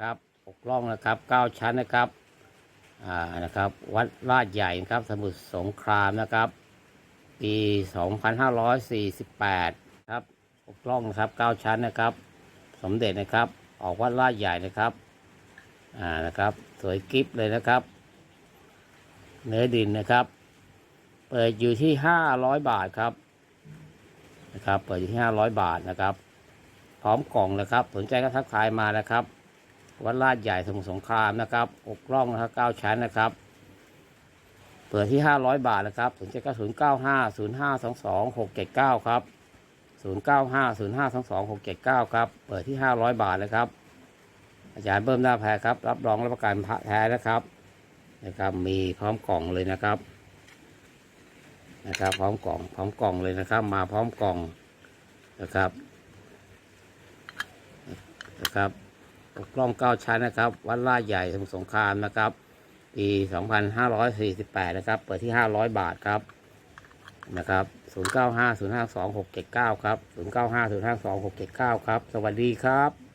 ครับอกล่องนะครับเก้าชั้นนะครับอ่านะครับวัดลาดใหญ่นะครับสมุทรสงครามนะครับ ปี2548ครับอกล่องนะครับเก้าชั้นนะครับ สมเด็จนะครับ ออกวัดลาดใหญ่นะครับอ่านะครับสวยกิฟเลยนะครับ เนื้อดินนะครับ เปิดอยู่ที่500บาทครับนะครับ เปิดอยู่ที่500บาทนะครับ พร้อมกล่องนะครับ สนใจก็ทักทายมานะครับ วัดลาดใหญ่สมุทรสงครามนะครับ อกล่องนะครับ9ชั้นนะครับเปิดที่ 500 บาทนะครับสนใจก็0 9 5 0 5 2 2 6 7 9 ครับ 0 9 5 0 5 2 2 6 7 9 ครับ เปิดที่ 500 บาทนะครับ อาจารย์เบิ้มหน้าแพรครับ รับรองรับประกันพระแท้นะครับนะครับ มีพร้อมกล่องเลยนะครับ นะครับ พร้อมกล่อง พร้อมกล่องเลยนะครับ มาพร้อมกล่องนะครับ นะครับ กล้องเก้าชั้นนะครับ วัดลาใหญ่สมุทรสงครามนะครับปี2548 นะครับ เปิดที่ 500 บาทครับนะครับ 095052 679 ครับ 095052 679 ครับ สวัสดีครับ